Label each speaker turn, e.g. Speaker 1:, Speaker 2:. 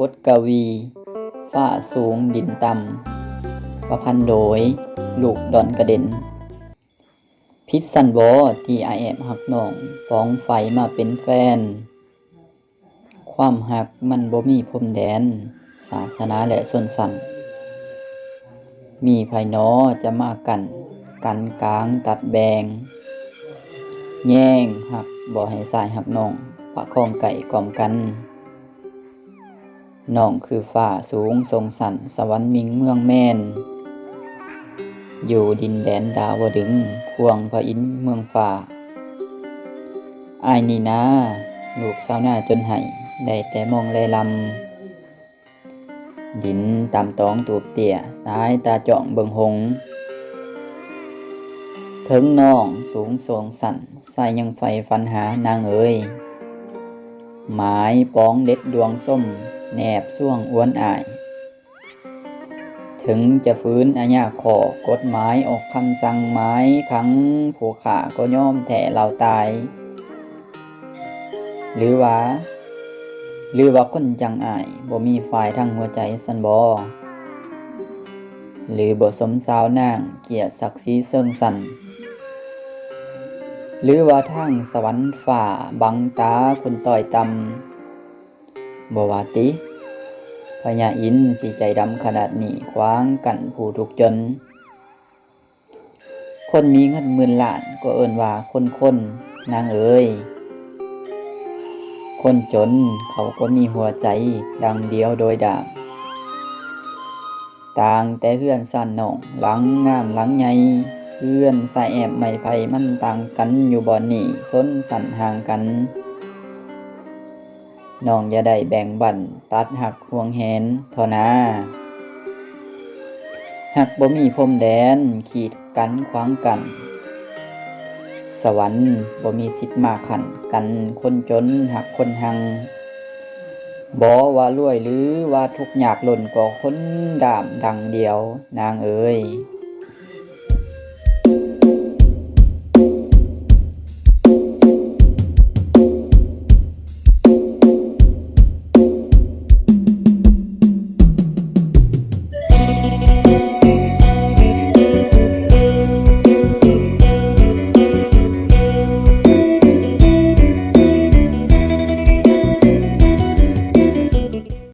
Speaker 1: บทกวีฝ้าสูงดินต่ำประพันธ์โดย ลูกดอนกระเด็น พิษสันบอที่อแอบหักน้องฟ้องไฟมาเป็นแฟน ความหักมันบ่มีพรมแดน ศาสนาและส่วนสัน มีภายนอจะมากัน กันกลางตัดแบง แย่งหักบ่ให้สายหักน้อง ปะคองไก่กล่อมกัน น้องคือฝ่าสูงทรงสันสวรรค์มิงเมืองแม่น อยู่ดินแดนดาวดึงควงพระอินเมืองฝ่าอายนี่นะลูกสาวหน้าจนไห้ได้แต่มองแลลำ ดินตามตองตูบเตี่ยสายตาเจ่องเบิงหง ถึงน้องสูงทรงสันใส่ยังไฟฟันหานางเอ๋ยหมายป้องเด็ดดวงส้ม แนบส่วงอ้วนอาย ถึงจะฟื้นอาญาขอกฎหมายออกคำสั่งหมายขังผู้ขาก็ย่อมแถ่เราตาย หรือว่า หรือว่าคนจังอายบ่มีฝ่ายทั้งหัวใจสันบอหรือบ่สมสาวนางเกียรติศักดิ์ศรีเซิงสัน หรือว่าทางสวรรค์ฝ่าบังตาคนต่อยตำ บวาติพญาอินสีใจดำขนาดนี้คว้างกันผู้ทุกจน คนมีเงินหมื่นล้านก็เอินว่าคนคนนางเอ๋ยคนจนเขาก็มีหัวใจดังเดียวโดยดาบต่างแต่เฮือนสั้นหนองหลังงามหลังใหญ่เฮือนสายแอบไม่ไผมันต่างกันอยู่บ่อนนี่ส้นสั่นห่างกัน น้องอย่าได้แบ่งบั่นตัดหักห่วงแหนท่านาหักบ่มีพรมแดนขีดกันขวางกัน สวรรค์บ่มีสิทธิ์มาขันกันคนจนหักคนหังบ่ว่ารวยหรือว่าทุกข์ยากหล่นก็คนดามดังเดียว นางเอ๋ย